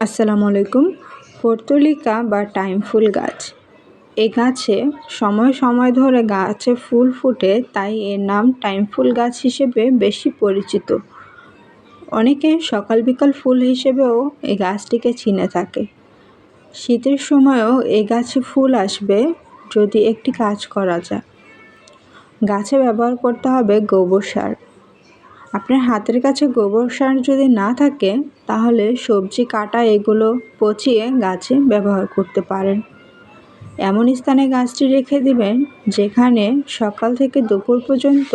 আসসালামু আলাইকুম। পর্তুলিকা বা টাইম ফুল গাছ। এই গাছে সময় সময় ধরে গাছে ফুল ফুটে, তাই এর নাম টাইম ফুল গাছ হিসেবে বেশি পরিচিত। অনেকে সকাল বিকাল ফুল হিসেবেও এই গাছটিকে চিনে থাকে। শীতের সময়ও এই গাছে ফুল আসবে যদি একটি কাজ করা যায়। গাছে ব্যবহার করতে হবে গোবর সার। আপনার হাতের কাছে গোবর সার যদি না থাকে, তাহলে সবজি কাটা এগুলো পচিয়ে গাছে ব্যবহার করতে পারেন। এমন স্থানে গাছটি রেখে দিবেন, যেখানে সকাল থেকে দুপুর পর্যন্ত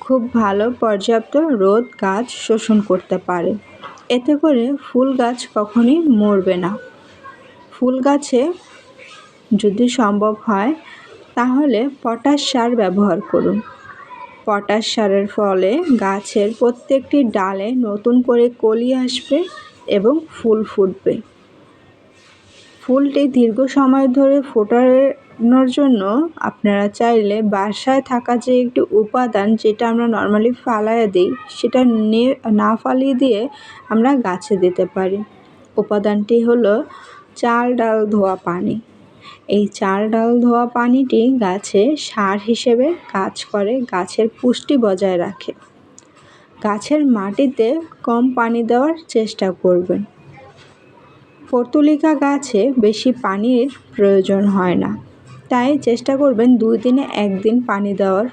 খুব ভালো পর্যাপ্ত রোদ গাছ শোষণ করতে পারে। এতে করে ফুল গাছ কখনই মরবে না। ফুল গাছে যদি সম্ভব হয়, তাহলে পটাশ সার ব্যবহার করুন। পটাশ সারের ফলে গাছের প্রত্যেকটি ডালে নতুন করে কলি আসবে এবং ফুল ফুটবে। ফুলটি দীর্ঘ সময় ধরে ফোটানোর জন্য আপনারা চাইলে বাসায় থাকা যে একটি উপাদান যেটা আমরা নর্মালি ফালাইয়া দিই, সেটা না ফালিয়ে দিয়ে আমরা গাছে দিতে পারি। উপাদানটি হলো চাল ডাল ধোয়া পানি। এই চাল ডাল ধোয়া পানিটি গাছে সার হিসেবে কাজ করে, গাছের পুষ্টি বজায় রাখে। গাছের মাটিতে কম পানি দেওয়ার চেষ্টা করবেন। পর্তুলিকা গাছে বেশি পানির প্রয়োজন হয় না। তাই চেষ্টা করবেন দুই দিনে একদিন পানি দেওয়ার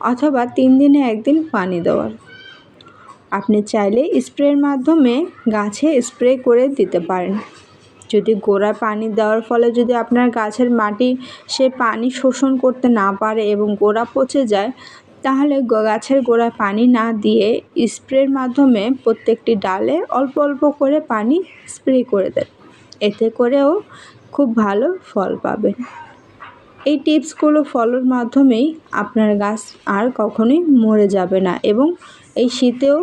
অথবা তিন দিনে একদিন পানি দেওয়ার। আপনি চাইলে স্প্রের মাধ্যমে গাছে স্প্রে করে দিতে পারেন। যদি গোড়ায় পানি দেওয়ার ফলে যদি আপনার গাছের মাটি সে পানি শোষণ করতে না পারে এবং গোড়া পচে যায়, তাহলে গাছের গোড়ায় পানি না দিয়ে স্প্রের মাধ্যমে প্রত্যেকটি ডালে অল্প অল্প করে পানি স্প্রে করে দেন। এতে করেও খুব ভালো ফল পাবেন। এই টিপসগুলো ফলোর মাধ্যমেই আপনার গাছ আর কখনোই মরে যাবে না এবং এই শীতেও